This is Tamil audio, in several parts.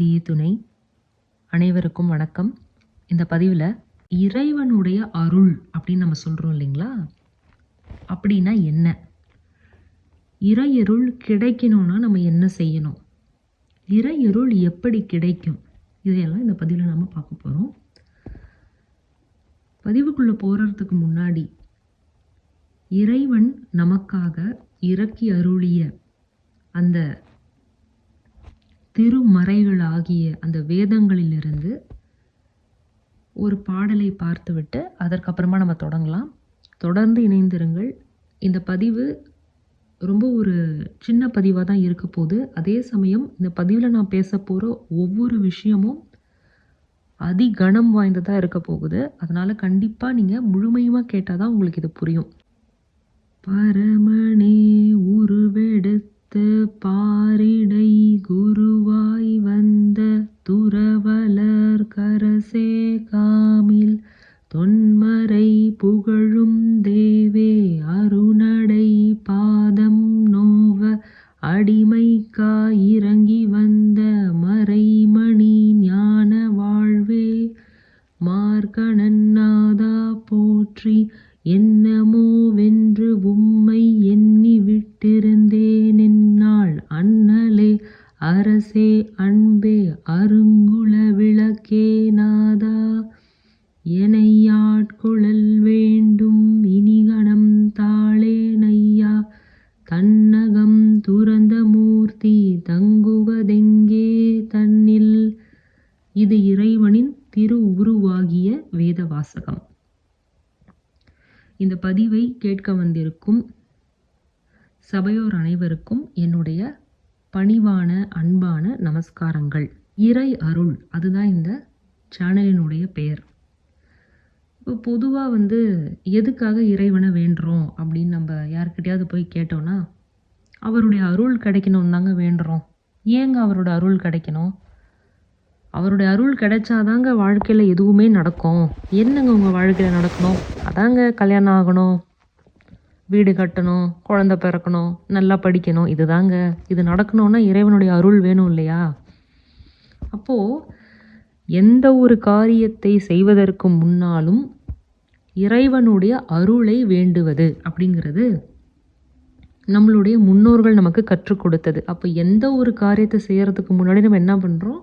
ஆதியே துணை. அனைவருக்கும் வணக்கம். இந்த பதிவில் இறைவனுடைய அருள் அப்படின்னு நம்ம சொல்கிறோம் இல்லைங்களா? அப்படின்னா என்ன? இறையருள் கிடைக்கணும்னா நம்ம என்ன செய்யணும்? இறையருள் எப்படி கிடைக்கும்? இதையெல்லாம் இந்த பதிவில் நம்ம பார்க்க போகிறோம் பதிவுக்குள்ளே போகிறதுக்கு முன்னாடி இறைவன் நமக்காக இறக்கி அருளிய அந்த திருமறைகளாகிய அந்த வேதங்களிலிருந்து ஒரு பாடலை பார்த்துவிட்டு அதற்கப்புறமா நம்ம தொடங்கலாம். தொடர்ந்து இணைந்திருங்கள். இந்த பதிவு ரொம்ப ஒரு சின்ன பதிவாக தான் இருக்க போகுது. அதே சமயம் இந்த பதிவில் நான் பேச போகிற ஒவ்வொரு விஷயமும் அதிகணம் வாய்ந்ததாக இருக்க போகுது. அதனால் கண்டிப்பாக நீங்கள் முழுமையுமாக கேட்டால் தான் உங்களுக்கு இது புரியும். பரமனே உருவெடுத்து பாரிடை குருவாய் வந்த துறவலர் கரசே காமில் தொன்மறை புகழ் இது இறைவனின் திரு உருவாகிய வேத வாசகம் இந்த பதிவை கேட்க வந்திருக்கும் சபையோர் அனைவருக்கும் என்னுடைய பணிவான அன்பான நமஸ்காரங்கள். இறை அருள் அதுதான் இந்த சேனலினுடைய பெயர். இப்போ பொதுவாக வந்து எதுக்காக இறைவனை வேண்டுறோம் அப்படின்னு நம்ம யார்கிட்டயாவது போய் கேட்டோன்னா அவருடைய அருள் கிடைக்கணும் தாங்க வேண்டுறோம். ஏங்க அவரோட அருள் கிடைக்கணும்? அவருடைய அருள் கிடைச்சாதாங்க வாழ்க்கையில் எதுவுமே நடக்கும். என்னங்க உங்கள் வாழ்க்கையில் நடக்கணும்? அதாங்க கல்யாணம் ஆகணும் வீடு கட்டணும் குழந்த பிறக்கணும் நல்லா படிக்கணும் இதுதாங்க. இது நடக்கணும்னா இறைவனுடைய அருள் வேணும் இல்லையா? அப்போது எந்த ஒரு காரியத்தை செய்வதற்கு முன்னாலும் இறைவனுடைய அருளை வேண்டுவது அப்படிங்கிறது நம்மளுடைய முன்னோர்கள் நமக்கு கற்றுக் கொடுத்தது. அப்போ எந்த ஒரு காரியத்தை செய்கிறதுக்கு முன்னாடி நம்ம என்ன பண்ணுறோம்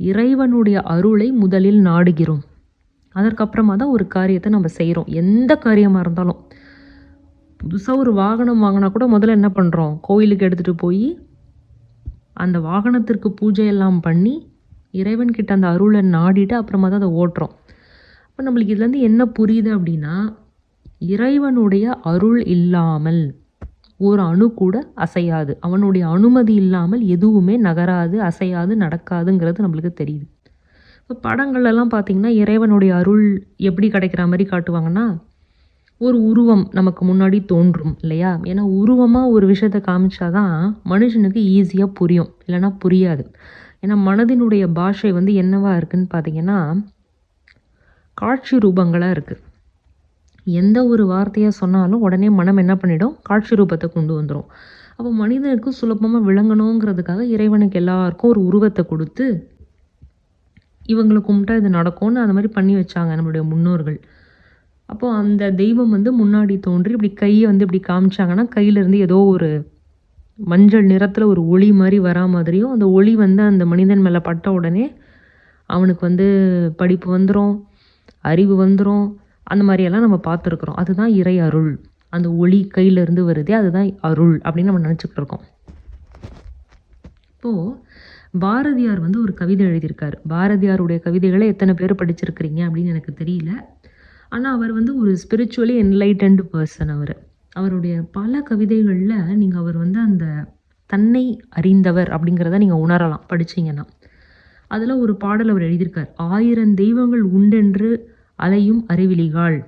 இறைவனுடைய அருளை முதலில் நாடுகிறோம். அதற்கப்புறமா தான் ஒரு காரியத்தை நம்ம செய்கிறோம் எந்த காரியமாக இருந்தாலும். புதுசாக ஒரு வாகனம் வாங்கினா கூட முதல்ல என்ன பண்ணுறோம் கோயிலுக்கு எடுத்துகிட்டு போய் அந்த வாகனத்திற்கு பூஜை எல்லாம் பண்ணி இறைவன்கிட்ட அந்த அருளை நாடிட்டு அப்புறமா தான் அதை ஓட்டுறோம். அப்போ நம்மளுக்கு இதுலேருந்து என்ன புரியுது அப்படின்னா இறைவனுடைய அருள் இல்லாமல் ஒரு அணு கூட அசையாது. அவனுடைய அனுமதி இல்லாமல் எதுவுமே நகராது அசையாது நடக்காதுங்கிறது நம்மளுக்கு தெரியுது. இப்போ படங்கள்லாம் பார்த்திங்கன்னா இறைவனுடைய அருள் எப்படி கிடைக்கிற மாதிரி காட்டுவாங்கன்னா ஒரு உருவம் நமக்கு முன்னாடி தோன்றும் இல்லையா? ஏன்னா உருவமாக ஒரு விஷயத்தை காமிச்சாதான் மனுஷனுக்கு ஈஸியாக புரியும் இல்லைன்னா புரியாது. ஏன்னா மனதினுடைய பாஷை வந்து என்னவா இருக்குன்னு பார்த்தீங்கன்னா காட்சி ரூபங்களாக இருக்குது எந்த ஒரு வார்த்தையாக சொன்னாலும் உடனே மனம் என்ன பண்ணிடும்? காட்சி ரூபத்தை கொண்டு வந்துடும் அப்போ மனிதனுக்கு சுலபமாக விளங்கணுங்கிறதுக்காக இறைவனுக்கு எல்லாருக்கும் ஒரு உருவத்தை கொடுத்து இவங்களை கும்பிட்டா இது நடக்கும்னு அந்த மாதிரி பண்ணி வச்சாங்க நம்மளுடைய முன்னோர்கள். அப்போது அந்த தெய்வம் வந்து முன்னாடி தோன்றி இப்படி கையை வந்து இப்படி காமிச்சாங்கன்னா கையிலேருந்து ஏதோ ஒரு மஞ்சள் நிறத்தில் ஒரு ஒளி மாதிரி வரா மாதிரியும் அந்த ஒளி வந்து அந்த மனிதன் மேலே பட்ட உடனே அவனுக்கு வந்து படிப்பு வந்துடும் அறிவு வந்துடும் அந்த மாதிரியெல்லாம் நம்ம பார்த்துருக்குறோம். அதுதான் இறை அருள். அந்த ஒளி கையிலேருந்து வருதே அதுதான் அருள் அப்படின்னு நம்ம நினச்சிக்கிட்டு இருக்கோம். இப்போது பாரதியார் வந்து ஒரு கவிதை எழுதியிருக்கார். பாரதியாருடைய கவிதைகளை எத்தனை பேர் படிச்சிருக்கிறீங்க அப்படின்னு எனக்கு தெரியல. ஆனால் அவர் வந்து ஒரு ஸ்பிரிச்சுவலி என்லைட்டன்டு பர்சன் அவர். அவருடைய பல கவிதைகளில் நீங்கள் அவர் வந்து அந்த தன்னை அறிந்தவர் அப்படிங்கிறத நீங்கள் உணரலாம் படிச்சீங்கன்னா. அதில் ஒரு பாடல் அவர் எழுதியிருக்கார். ஆயிரம் தெய்வங்கள் உண்டென்று அலையும் அறிவிலிகாள்.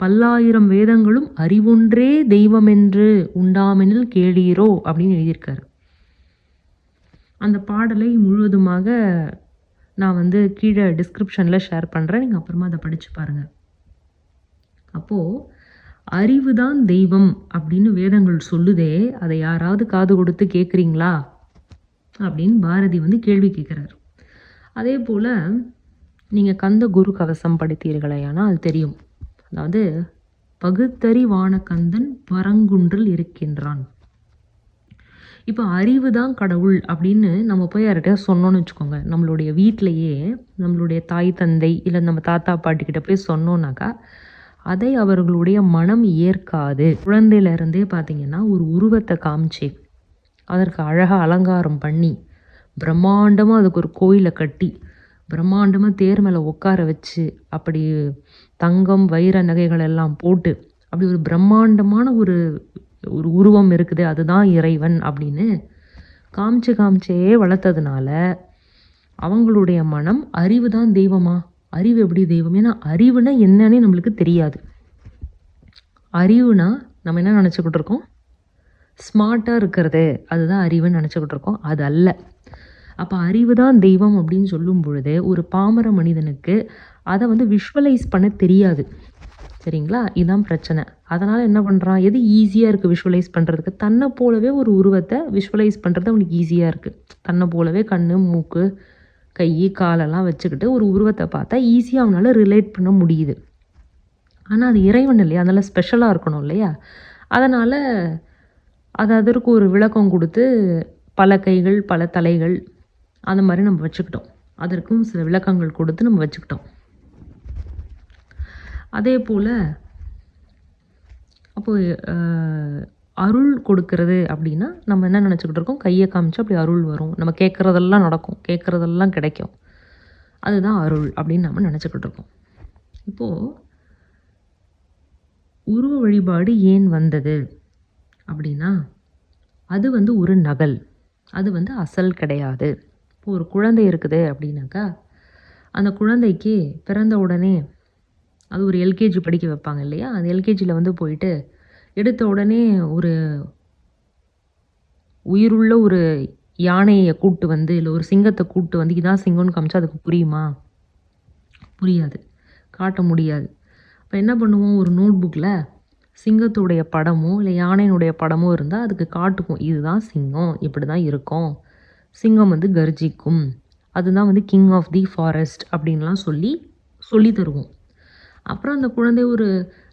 பல்லாயிரம் வேதங்களும் அறிவொன்றே தெய்வமென்று உண்டாமெனில் கேளீரோ அப்படின்னு எழுதியிருக்காரு. அந்த பாடலை முழுவதுமாக நான் வந்து கீழே டிஸ்கிரிப்ஷனில் ஷேர் பண்ணுறேன் நீங்கள் அப்புறமா அதை படித்து பாருங்கள் அப்போது அறிவு தான் தெய்வம் அப்படின்னு வேதங்கள் சொல்லுதே அதை யாராவது காது கொடுத்து கேட்குறீங்களா அப்படின்னு பாரதி வந்து கேள்வி கேட்குறாரு அதே போல் நீங்கள் கந்த குரு கவசம் படித்தீர்களேயானால் அது தெரியும். அதாவது பகுத்தறிவான கந்தன் பரங்குன்றில் இருக்கின்றான். இப்போ அறிவு தான் கடவுள் அப்படின்னு நம்ம போய் யார்கிட்டயா சொன்னோன்னு வச்சுக்கோங்க. நம்மளுடைய வீட்டிலையே நம்மளுடைய தாய் தந்தை இல்லை நம்ம தாத்தா பாட்டிக்கிட்ட போய் சொன்னோன்னாக்கா அதை அவர்களுடைய மனம் ஏற்காது. குழந்தையிலேருந்தே பார்த்தீங்கன்னா ஒரு உருவத்தை காமிச்சு அதற்கு அழகாக அலங்காரம் பண்ணி பிரம்மாண்டமாக அதுக்கு ஒரு கோயிலை கட்டி பிரம்மாண்டமாக தேர் மேலே உட்கார வச்சு அப்படி தங்கம் வைர நகைகள் எல்லாம் போட்டு அப்படி ஒரு பிரம்மாண்டமான ஒரு ஒரு உருவம் இருக்குது. அதுதான் இறைவன் அப்படின்னு காமிச்சு காமிச்சே வளர்த்ததுனால அவங்களுடைய மனம் அறிவு தான் தெய்வமா? அறிவு எப்படி தெய்வம்? ஏன்னா அறிவுனா என்னன்னே நம்மளுக்கு தெரியாது. அறிவுனா நம்ம என்ன நினச்சிக்கிட்டு இருக்கோம்? ஸ்மார்ட்டாக இருக்கிறது. அதுதான் அறிவுன்னு நினச்சிக்கிட்டு இருக்கோம். அது அல்ல. அப்போ அறிவு தான் தெய்வம் அப்படின்னு சொல்லும் பொழுது ஒரு பாமர மனிதனுக்கு அதை வந்து விஷுவலைஸ் பண்ண தெரியாது. சரிங்களா? இதுதான் பிரச்சனை. அதனால் என்ன பண்ணுறான் எது ஈஸியாக இருக்குது விஷுவலைஸ் பண்ணுறதுக்கு தன்னை போலவே ஒரு உருவத்தை விஷுவலைஸ் பண்ணுறது அவனுக்கு ஈஸியாக இருக்குது தன்னை போலவே கண் மூக்கு கை காலெல்லாம் வச்சுக்கிட்டு ஒரு உருவத்தை பார்த்தா ஈஸியாக அவனால் ரிலேட் பண்ண முடியுது. ஆனால் அது இறைவன் இல்லையா? அதனால் ஸ்பெஷலாக இருக்கணும் இல்லையா? அதனால் அது அதற்கு ஒரு விளக்கம் கொடுத்து பல கைகள் பல தலைகள் அந்த மாதிரி நம்ம வச்சுக்கிட்டோம். அதற்கும் சில விளக்கங்கள் கொடுத்து நம்ம வச்சுக்கிட்டோம். அதே போல் அப்போது அருள் கொடுக்கறது அப்படின்னா நம்ம என்ன நினச்சிக்கிட்டு இருக்கோம்? கையை காமிச்சு அப்படி அருள் வரும். நம்ம கேட்குறதெல்லாம் நடக்கும். கேட்குறதெல்லாம் கிடைக்கும். அதுதான் அருள் அப்படின்னு நம்ம நினச்சிக்கிட்டு இருக்கோம். இப்போது உருவ வழிபாடு ஏன் வந்தது அப்படின்னா அது வந்து ஒரு நகல். அது வந்து அசல் கிடையாது. இப்போ ஒரு குழந்தை இருக்குது அப்படின்னாக்கா அந்த குழந்தைக்கு பிறந்த உடனே அது ஒரு எல்கேஜி படிக்க வைப்பாங்க இல்லையா? அந்த எல்கேஜியில் வந்து போயிட்டு எடுத்த உடனே ஒரு உயிருள்ள ஒரு யானையை கூட்டு வந்து இல்லை ஒரு சிங்கத்தை கூட்டு வந்து இதான் சிங்கம்னு காமிச்சா அதுக்கு புரியுமா? புரியாது. காட்ட முடியாது. இப்போ என்ன பண்ணுவோம்? ஒரு நோட் புக்கில் சிங்கத்துடைய படமோ இல்லை யானையினுடைய படமோ இருந்தால் அதுக்கு காட்டுக்கும் இதுதான் சிங்கம் இப்படி தான் இருக்கும். சிங்கம் வந்து கர்ஜிக்கும். அதுதான் வந்து கிங் ஆஃப் தி ஃபாரஸ்ட் அப்படின்லாம் சொல்லி சொல்லி தருவோம். அப்புறம் அந்த குழந்தை ஒரு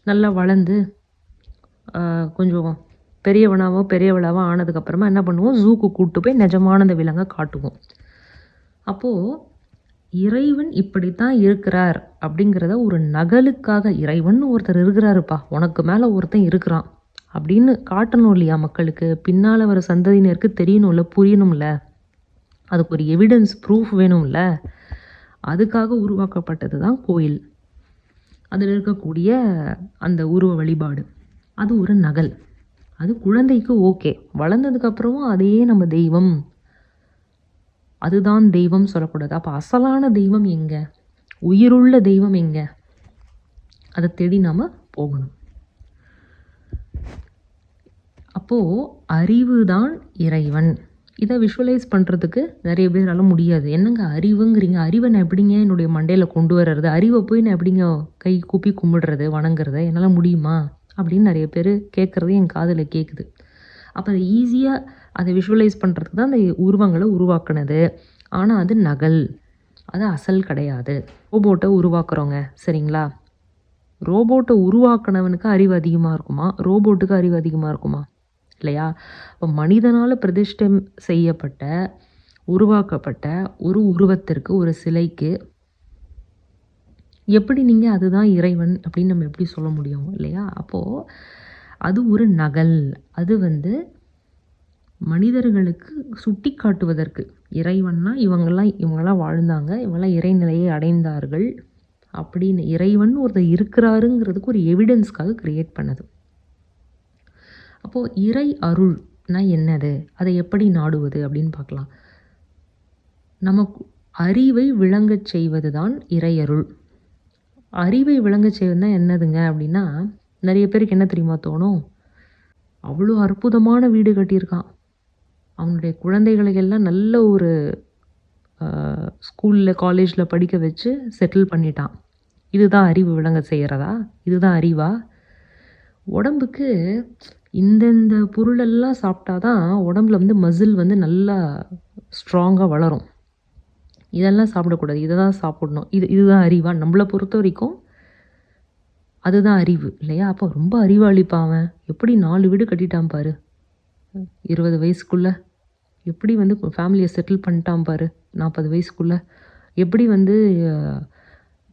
நல்லா வளர்ந்து கொஞ்சம் பெரியவனாவோ பெரியவளாவோ ஆனதுக்கப்புறமா என்ன பண்ணுவோம்? ஜூக்கு கூப்பிட்டு போய் நிஜமான அந்த விலங்கை காட்டுவோம். அப்போது இறைவன் இப்படித்தான் இருக்கிறார் அப்படிங்கிறத ஒரு நகலுக்காக இறைவன் ஒருத்தர் இருக்கிறாருப்பா உனக்கு மேலே ஒருத்தன் இருக்கிறான் அப்படின்னு காட்டணும் இல்லையா மக்களுக்கு? பின்னால் வர சந்ததியினருக்கு தெரியணும்ல புரியணும்ல? அதுக்கு ஒரு எவிடன்ஸ் ப்ரூஃப் வேணும்ல? அதுக்காக உருவாக்கப்பட்டது தான் கோயில். அதில் இருக்கக்கூடிய அந்த உருவ வழிபாடு. அது ஒரு நகல். அது குழந்தைக்கு ஓகே வளர்ந்ததுக்கப்புறமும் அதையே நம்ம தெய்வம். அதுதான் தெய்வம் சொல்லக்கூடாது. அப்போ அசலான தெய்வம் எங்கே? உயிருள்ள தெய்வம் எங்கே? அதை தேடி நாம் போகணும். அப்போது அறிவு தான் இறைவன். இதை விஷுவலைஸ் பண்ணுறதுக்கு நிறைய பேரால் முடியாது. என்னங்க அறிவுங்கிறீங்க? அறிவை நான் எப்படிங்க என்னுடைய மண்டையில் கொண்டு வர்றது? அறிவை போய் நான் எப்படிங்க கை கூப்பி கும்பிடுறது வணங்குறத? என்னால் முடியுமா? அப்படின்னு நிறைய பேர் கேட்குறது என் காதில் கேட்குது அப்போ அதை ஈஸியாக அதை விஷுவலைஸ் பண்ணுறதுக்கு தான் அந்த உருவங்களை உருவாக்குனது. ஆனால் அது நகல். அது அசல் கிடையாது. ரோபோட்டை உருவாக்குறோங்க. சரிங்களா? ரோபோட்டை உருவாக்குனவனுக்கு அறிவு அதிகமாக இருக்குமா? ரோபோட்டுக்கு அறிவு அதிகமாக இருக்குமா? இல்லையா? இப்போ மனிதனால் பிரதிஷ்டை செய்யப்பட்ட உருவாக்கப்பட்ட ஒரு உருவத்திற்கு ஒரு சிலைக்கு எப்படி நீங்கள் அதுதான் இறைவன் அப்படின்னு நம்ம எப்படி சொல்ல முடியும் இல்லையா? அப்போது அது ஒரு நகல். அது வந்து மனிதர்களுக்கு சுட்டி காட்டுவதற்கு. இறைவன்னா இவங்கெல்லாம் இவங்கெல்லாம் வாழ்ந்தாங்க. இவங்கெல்லாம் இறைநிலையை அடைந்தார்கள் அப்படின்னு இறைவன் ஒருத்தர் இருக்கிறாருங்கிறதுக்கு ஒரு எவிடன்ஸ்க்காக க்ரியேட் பண்ணது. அப்போது இறை அருள்னா என்னது? அதை எப்படி நாடுவது அப்படின்னு பார்க்கலாம். நமக்கு அறிவை விளங்கச் செய்வது தான் இறையருள் அறிவை விளங்கச் செய்வதுனா என்னதுங்க அப்படின்னா நிறைய பேருக்கு என்ன தெரியுமா தோணும்? அவ்வளோ அற்புதமான வீடு கட்டியிருக்கான். அவனுடைய குழந்தைகளை எல்லாம் நல்ல ஒரு ஸ்கூலில் காலேஜில் படிக்க வச்சு செட்டில் பண்ணிட்டான். இதுதான் அறிவு விளங்க செய்கிறதா இதுதான் அறிவா? உடம்புக்கு இந்தந்த பொருளெல்லாம் சாப்பிட்டா தான் உடம்புல வந்து மசில் வந்து நல்லா ஸ்ட்ராங்காக வளரும். இதெல்லாம் சாப்பிடக்கூடாது. இதை தான் சாப்பிடணும். இது இதுதான் அறிவா? நம்மளை பொறுத்த வரைக்கும் அதுதான் அறிவு இல்லையா? அப்போ ரொம்ப அறிவாளிப்பா அவன். எப்படி நாலு வீடு கட்டிட்டான் பாரு. இருபது வயசுக்குள்ளே. எப்படி வந்து ஃபேமிலியை செட்டில் பண்ணிட்டான் பாரு. நாற்பது வயசுக்குள்ளே. எப்படி வந்து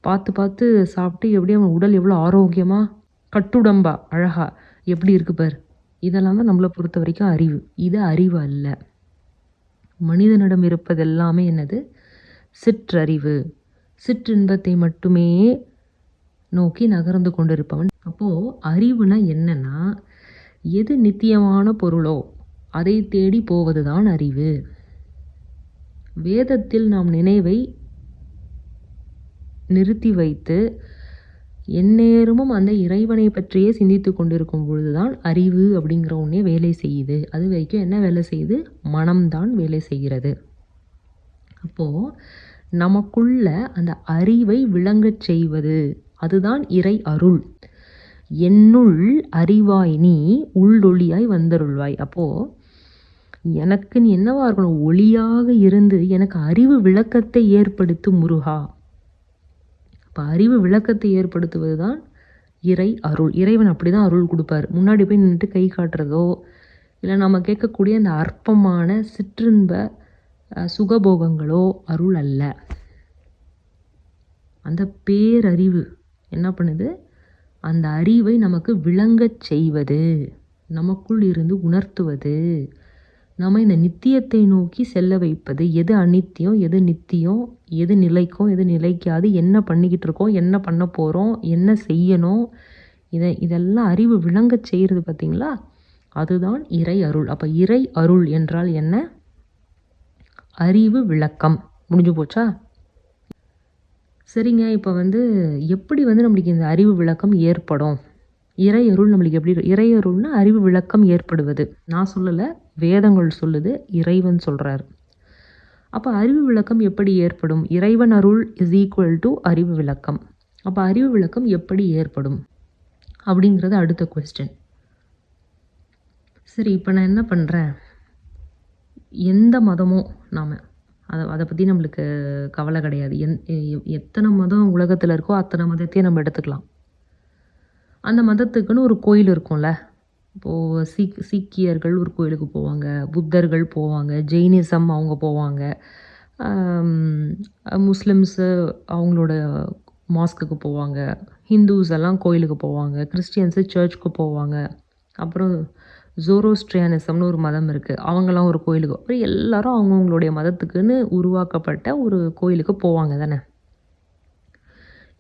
பார்த்து பார்த்து சாப்பிட்டு எப்படி அவன் உடல் எவ்வளோ ஆரோக்கியமாக கட்டுடம்பா அழகா. எப்படி இருக்கு பாரு. இதெல்லாம் தான் நம்மளை பொறுத்த வரைக்கும் அறிவு. இது அறிவு அல்ல. மனிதனிடம் இருப்பது எல்லாமே என்னது? சிற்றறிவு. சிற்றின்பத்தை மட்டுமே நோக்கி நகர்ந்து கொண்டிருப்பவன். அப்போது அறிவுனா என்னன்னா எது நித்தியமான பொருளோ அதை தேடி போவதுதான் அறிவு. வேதத்தில் நாம் நினைவை நிறுத்தி வைத்து எந்நேரமும் அந்த இறைவனை பற்றியே சிந்தித்து கொண்டிருக்கும் பொழுதுதான் அறிவு அப்படிங்கிற ஒன்றே வேலை செய்யுது. அது வரைக்கும் என்ன வேலை செய்யுது? மனம்தான் வேலை செய்கிறது. அப்போது நமக்குள்ள அந்த அறிவை விளங்கச் செய்வது அதுதான் இறை அருள். என்னுள் அறிவாய் நீ உள்ளொளியாய் வந்தருள்வாய். அப்போது எனக்கு நீ என்னவா இருக்கணும்? ஒளியாக இருந்து எனக்கு அறிவு விளக்கத்தை ஏற்படுத்தும் முருகா. இப்போ அறிவு விளக்கத்தை ஏற்படுத்துவது தான் இறை அருள். இறைவன் அப்படி தான் அருள் கொடுப்பார். முன்னாடி போய் நின்றுட்டு கை காட்டுறதோ இல்லை நம்ம கேட்கக்கூடிய அந்த அற்பமான சிற்றின்ப சுகபோகங்களோ அருள் அல்ல. அந்த பேரறிவு என்ன பண்ணுது? அந்த அறிவை நமக்கு விளங்கச் செய்வது நமக்குள் இருந்து உணர்த்துவது நம்ம இந்த நித்தியத்தை நோக்கி செல்ல வைப்பது எது அநித்தியம் எது நித்தியம் எது நிலைக்கும் எது நிலைக்காது என்ன பண்ணிக்கிட்டு இருக்கோம் என்ன பண்ண போகிறோம் என்ன செய்யணும் இதை இதெல்லாம் அறிவு விளங்க செய்கிறது பார்த்தீங்களா அதுதான் இறை அருள். அப்போ இறை அருள் என்றால் என்ன? அறிவு விளக்கம். முடிஞ்சு போச்சா? சரிங்க. இப்போ வந்து எப்படி வந்து நம்மளுக்கு இந்த அறிவு விளக்கம் ஏற்படும்? இறையருள் நம்மளுக்கு எப்படி இறையருள்னா அறிவு விளக்கம் ஏற்படுவது. நான் சொல்லலை வேதங்கள் சொல்லுது இறைவன் சொல்கிறார் அப்போ அறிவு விளக்கம் எப்படி ஏற்படும்? இறைவன் அருள் இஸ் ஈக்குவல் டு அறிவு விளக்கம். அப்போ அறிவு விளக்கம் எப்படி ஏற்படும்? அப்படிங்கிறது அடுத்த கொஸ்டின் சரி இப்போ நான் என்ன பண்ணுறேன் எந்த மதமோ நாம் அதை அதை பற்றி நம்மளுக்கு கவலை கிடையாது. எந் எ- எத்தனை மதம் உலகத்தில் இருக்கோ அத்தனை மதத்தையும் நம்ம எடுத்துக்கலாம். அந்த மதத்துக்குன்னு ஒரு கோயில் இருக்கும்ல. இப்போது சீக் சீக்கியர்கள் ஒரு கோயிலுக்கு போவாங்க புத்தர்கள் போவாங்க ஜெயினிசம் அவங்க போவாங்க. முஸ்லிம்ஸு அவங்களோட மாஸ்க்குக்கு போவாங்க. ஹிந்துஸ் எல்லாம் கோயிலுக்கு போவாங்க கிறிஸ்டியன்ஸு சர்ச்சுக்கு போவாங்க. அப்புறம் ஜோரோஸ்ட்ரியானிசம்னு ஒரு மதம் இருக்குது அவங்கெல்லாம் ஒரு கோயிலுக்கு அப்புறம் எல்லாரும் அவங்கவுங்களுடைய மதத்துக்குன்னு உருவாக்கப்பட்ட ஒரு கோயிலுக்கு போவாங்க தானே.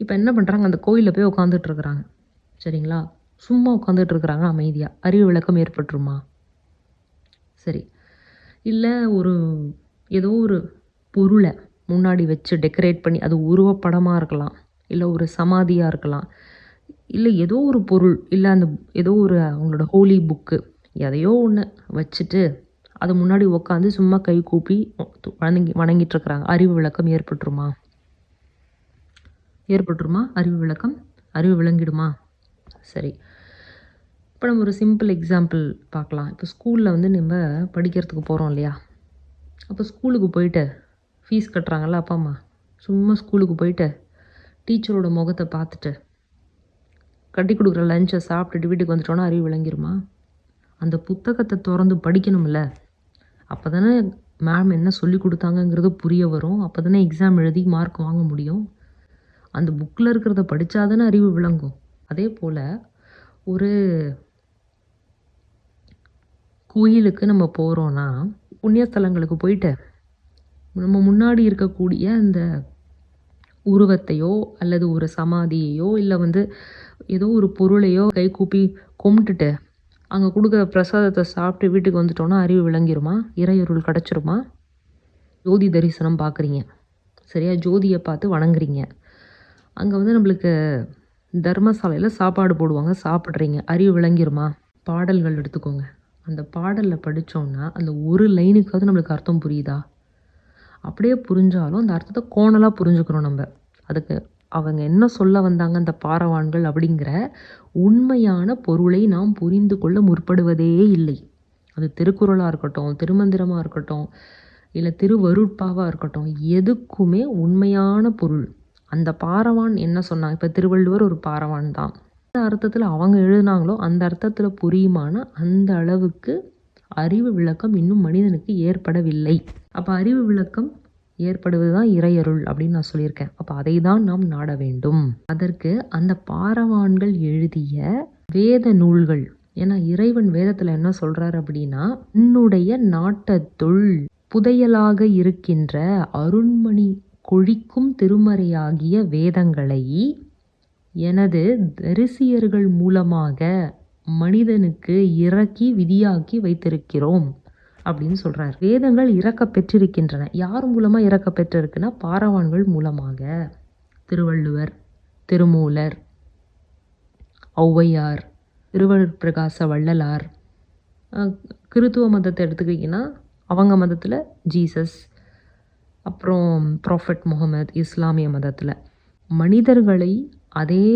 இப்போ என்ன பண்ணுறாங்க அந்த கோயிலில் போய் உட்காந்துட்டு இருக்கிறாங்க. சரிங்களா? சும்மா உட்காந்துட்டு இருக்கிறாங்க அமைதியாக அறிவு விளக்கம் ஏற்பட்டுருமா? சரி. இல்லை ஒரு ஏதோ ஒரு பொருளை முன்னாடி வச்சு டெக்கரேட் பண்ணி அது உருவப்படமாக இருக்கலாம். இல்லை ஒரு சமாதியாக இருக்கலாம். இல்லை ஏதோ ஒரு பொருள் இல்லை அந்த ஏதோ ஒரு அவங்களோட ஹோலி புக்கு எதையோ ஒன்று வச்சுட்டு அது முன்னாடி உட்காந்து சும்மா கை கூப்பி வணங்கி வணங்கிட்டு இருக்கிறாங்க அறிவு விளக்கம் ஏற்பட்டுருமா? ஏற்பட்டுருமா? அறிவு விளக்கம்? அறிவு விளங்கிடுமா? சரி. இப்போ நம்ம ஒரு சிம்பிள் எக்ஸாம்பிள் பார்க்கலாம். இப்போ ஸ்கூலில் வந்து நம்ம படிக்கிறதுக்கு போகிறோம் இல்லையா? அப்போ ஸ்கூலுக்கு போயிட்டு ஃபீஸ் கட்டுறாங்கல்ல அப்பா அம்மா. சும்மா ஸ்கூலுக்கு போயிட்டு டீச்சரோட முகத்தை பார்த்துட்டு கட்டி கொடுக்குற லஞ்சை சாப்பிட்டுட்டு வீட்டுக்கு வந்துட்டோன்னா அறிவு விளங்கிருமா? அந்த புத்தகத்தை திறந்து படிக்கணும்ல. அப்போ தானே மேம் என்ன சொல்லி கொடுத்தாங்கங்கிறது புரிய வரும். அப்போ தானே எக்ஸாம் எழுதி மார்க் வாங்க முடியும். அந்த புக்கில் இருக்கிறத படித்தா தானே அறிவு விளங்கும். அதே போல் ஒரு கோயிலுக்கு நம்ம போகிறோன்னா புண்ணியஸ்தலங்களுக்கு போயிட்டு நம்ம முன்னாடி இருக்கக்கூடிய அந்த உருவத்தையோ அல்லது ஒரு சமாதியையோ இல்லை வந்து ஏதோ ஒரு பொருளையோ கைகூப்பி கும்பிட்டுட்டு அங்கே கொடுக்குற பிரசாதத்தை சாப்பிட்டு வீட்டுக்கு வந்துட்டோன்னா அறிவு விளங்கிருமா? இறையொருள் கிடச்சிருமா? ஜோதி தரிசனம் பார்க்குறீங்க சரியா? ஜோதியை பார்த்து வணங்குறீங்க. அங்கே வந்து நம்மளுக்கு தர்மசாலையில் சாப்பாடு போடுவாங்க சாப்பிட்றீங்க. அறிவு விளங்கிருமா? பாடல்கள் எடுத்துக்கோங்க. அந்த பாடலில் படித்தோன்னா அந்த ஒரு லைனுக்காவது நம்மளுக்கு அர்த்தம் புரியுதா? அப்படியே புரிஞ்சாலும் அந்த அர்த்தத்தை கோணலாக புரிஞ்சுக்கிறோம் நம்ம. அதுக்கு அவங்க என்ன சொல்ல வந்தாங்க அந்த பாரவான்கள் அப்படிங்கிற உண்மையான பொருளை நாம் புரிந்து கொள்ள முற்படுவதே இல்லை. அது திருக்குறளாக இருக்கட்டும் திருமந்திரமாக இருக்கட்டும் இல்லை திருவருட்பாவாக இருக்கட்டும் எதுக்குமே உண்மையான பொருள். அந்த பாரவான் என்ன சொன்னாங்க? இப்போ திருவள்ளுவர் ஒரு பாரவான் தான். எந்த அர்த்தத்தில் அவங்க எழுதினாங்களோ அந்த அர்த்தத்தில் புரியுமான அந்த அளவுக்கு அறிவு விளக்கம் இன்னும் மனிதனுக்கு ஏற்படவில்லை. அப்போ அறிவு விளக்கம் ஏற்படுவது தான் இறையருள் அப்படின்னு நான் சொல்லியிருக்கேன். அப்போ அதை தான் நாம் நாட வேண்டும். அதற்கு அந்த பாரவான்கள் எழுதிய வேத நூல்கள் ஏன்னா இறைவன் வேதத்தில் என்ன சொல்கிறார் அப்படின்னா உன்னுடைய நாட்டத்துள் புதையலாக இருக்கின்ற அருண்மணி கொழிக்கும் திருமறையாகிய வேதங்களை எனது தரிசியர்கள் மூலமாக மனிதனுக்கு இறக்கி விதியாக்கி வைத்திருக்கிறோம் அப்படின்னு சொல்கிறார் வேதங்கள் இறக்க பெற்றிருக்கின்றன. யார் மூலமாக இறக்க பெற்றிருக்குன்னா பாரவான்கள் மூலமாக. திருவள்ளுவர் திருமூலர் ஔவையார் திருவள்ளுவர் பிரகாச வள்ளலார் கிறித்துவ மதத்தை எடுத்துக்கிட்டிங்கன்னா அவங்க மதத்தில் ஜீசஸ் அப்புறம் ப்ராஃபட் முகமது இஸ்லாமிய மதத்தில். மனிதர்களை அதே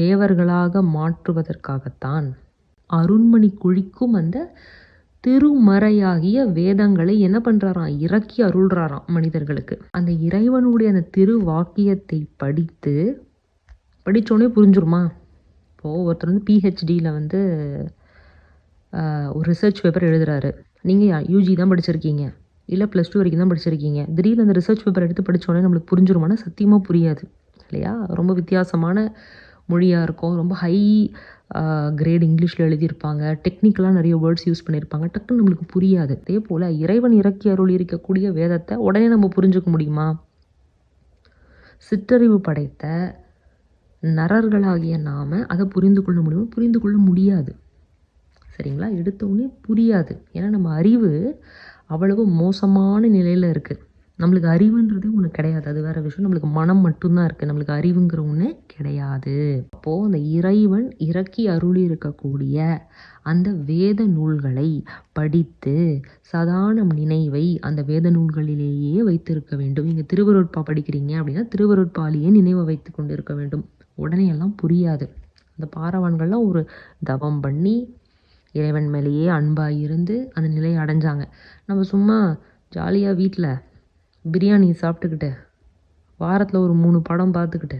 தேவர்களாக மாற்றுவதற்காகத்தான் அருண்மணி குழிக்கும் அந்த திருமறையாகிய வேதங்களை என்ன பண்ணுறாராம் இறக்கி அருள்றாராம் மனிதர்களுக்கு. அந்த இறைவனுடைய அந்த திரு வாக்கியத்தை படித்து படித்தோடனே புரிஞ்சுருமா? இப்போது ஒருத்தர் வந்து பிஹெச்டியில் வந்து ஒரு ரிசர்ச் பேப்பர் எழுதுறாரு. நீங்கள் யூஜி தான் படிச்சிருக்கீங்க. இல்லை ப்ளஸ் டூ வரைக்கும் தான் படிச்சிருக்கீங்க. திடீர்னு அந்த ரிசர்ச் பேப்பர் எடுத்து படித்தோடனே நம்மளுக்கு புரிஞ்சிருமானா சத்தியமாக புரியாது. இல்லையா? ரொம்ப வித்தியாசமான மொழியாக இருக்கும். ரொம்ப ஹை கிரேட் இங்கிலீஷில் எழுதியிருப்பாங்க. டெக்னிக்கலாக நிறைய வேர்ட்ஸ் யூஸ் பண்ணியிருப்பாங்க. டக்குன்னு நம்மளுக்கு புரியாது. அதே போல் இறைவன் இறக்கி அருள் இருக்கக்கூடிய வேதத்தை உடனே நம்ம புரிஞ்சுக்க முடியுமா? சிற்றறிவு படைத்த நரர்களாகிய நாம அதை புரிந்து கொள்ள முடியும்? புரிந்து கொள்ள முடியாது. சரிங்களா? எடுத்தோடனே புரியாது. ஏன்னா நம்ம அறிவு அவ்வளவு மோசமான நிலையில் இருக்குது நம்மளுக்கு அறிவுன்றதே ஒன்று கிடையாது. அது வேறு விஷயம். நம்மளுக்கு மனம் மட்டும்தான் இருக்குது நம்மளுக்கு அறிவுங்கிற ஒன்று கிடையாது. அப்போது அந்த இறைவன் இறக்கி அருளி இருக்கக்கூடிய அந்த வேத நூல்களை படித்து சதானம் நினைவை அந்த வேத நூல்களிலேயே வைத்திருக்க வேண்டும். நீங்கள் திருவருட்பா படிக்கிறீங்க அப்படின்னா திருவருட்பாலேயே நினைவை வைத்து கொண்டு இருக்க வேண்டும். உடனே எல்லாம் புரியாது. அந்த பாரவான்கள்லாம் ஒரு தவம் பண்ணி இறைவன் மேலேயே அன்பாக இருந்து அந்த நிலையை அடைஞ்சாங்க. நம்ம சும்மா ஜாலியாக வீட்டில் பிரியாணி சாப்பிட்டுக்கிட்டு வாரத்தில் ஒரு மூணு படம் பார்த்துக்கிட்டு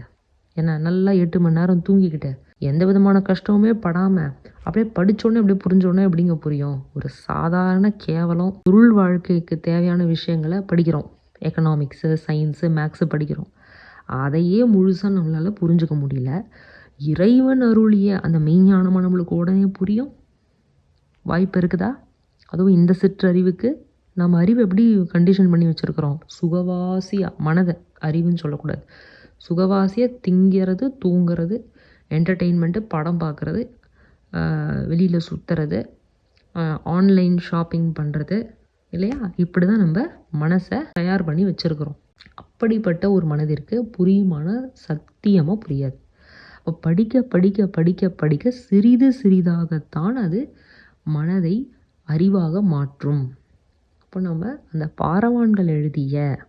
என்ன நல்லா எட்டு மணி நேரம் தூங்கிக்கிட்டு எந்த விதமான கஷ்டமுமே படாமல் அப்படியே படித்தோடனே அப்படியே புரிஞ்சோடனே எப்படிங்க புரியும்? ஒரு சாதாரண கேவலம் பொருள் வாழ்க்கைக்கு தேவையான விஷயங்களை படிக்கிறோம். எக்கனாமிக்ஸு சயின்ஸு மேக்ஸு படிக்கிறோம். அதையே முழுசாக நம்மளால் புரிஞ்சுக்க முடியல. இறைவன் அருளிய அந்த மெய்ஞானமாக நம்மளுக்கு உடனே புரியும். வாய்ப்பு இருக்குதா? அதுவும் இந்த சிற்றறிவுக்கு நம்ம அறிவு எப்படி கண்டிஷன் பண்ணி வச்சுருக்கிறோம்? சுகவாசியாக மனதை அறிவுன்னு சொல்லக்கூடாது. சுகவாசியாக திங்கிறது தூங்குறது என்டர்டெயின்மெண்ட்டு படம் பார்க்குறது வெளியில் சுற்றுறது ஆன்லைன் ஷாப்பிங் பண்ணுறது இல்லையா? இப்படி தான் நம்ம மனசை தயார் பண்ணி வச்சுருக்கிறோம். அப்படிப்பட்ட ஒரு மனதிற்கு புரியுமான சத்தியமாக புரியாது. அப்போ படிக்க படிக்க படிக்க படிக்க சிறிது சிறிதாகத்தான் அது மனதை அறிவாக மாற்றும். அப்போ நம்ம அந்த பாரவான்கள் எழுதிய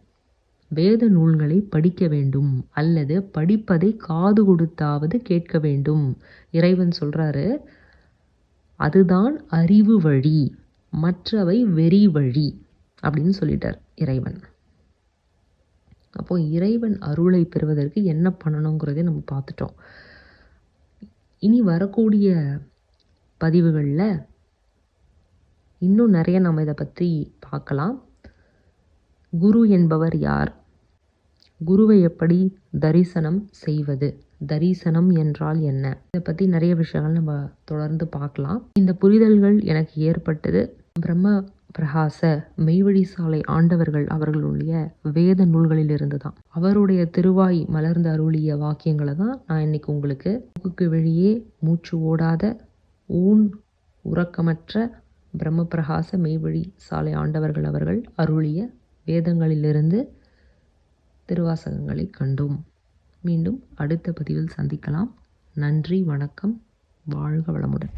வேத நூல்களை படிக்க வேண்டும். அல்லது படிப்பதை காது கொடுத்தாவது கேட்க வேண்டும். இறைவன் சொல்கிறாரு அதுதான் அறிவு வழி மற்றவை வெறி வழி அப்படின்னு சொல்லிட்டார் இறைவன். அப்போ இறைவன் அருளை பெறுவதற்கு என்ன பண்ணணுங்கிறதை நம்ம பார்த்துட்டோம். இனி வரக்கூடிய பதிவுகளில் இன்னும் நிறைய நம்ம இதை பற்றி பார்க்கலாம். குரு என்பவர் யார்? குருவை எப்படி தரிசனம் செய்வது? தரிசனம் என்றால் என்ன? இதை பற்றி நிறைய விஷயங்கள் நம்ம தொடர்ந்து பார்க்கலாம். இந்த புரிதல்கள் எனக்கு ஏற்பட்டது. பிரம்ம பிரகாச மெய்வழி சாலை ஆண்டவர்கள் அவர்களுடைய வேத நூல்களில் இருந்து தான். அவருடைய திருவாய் மலர்ந்து அருளிய வாக்கியங்களை தான் நான் இன்னைக்கு உங்களுக்கு. மூக்குக்கு வெளியே மூச்சு ஓடாத ஊன் உறக்கமற்ற பிரம்மபிரகாச மெய்வழி சாலை ஆண்டவர்கள் அவர்கள் அருளிய வேதங்களிலிருந்து திருவாசகங்களை கண்டோம். மீண்டும் அடுத்த பதிவில் சந்திக்கலாம். நன்றி வணக்கம். வாழ்க வளமுடன்.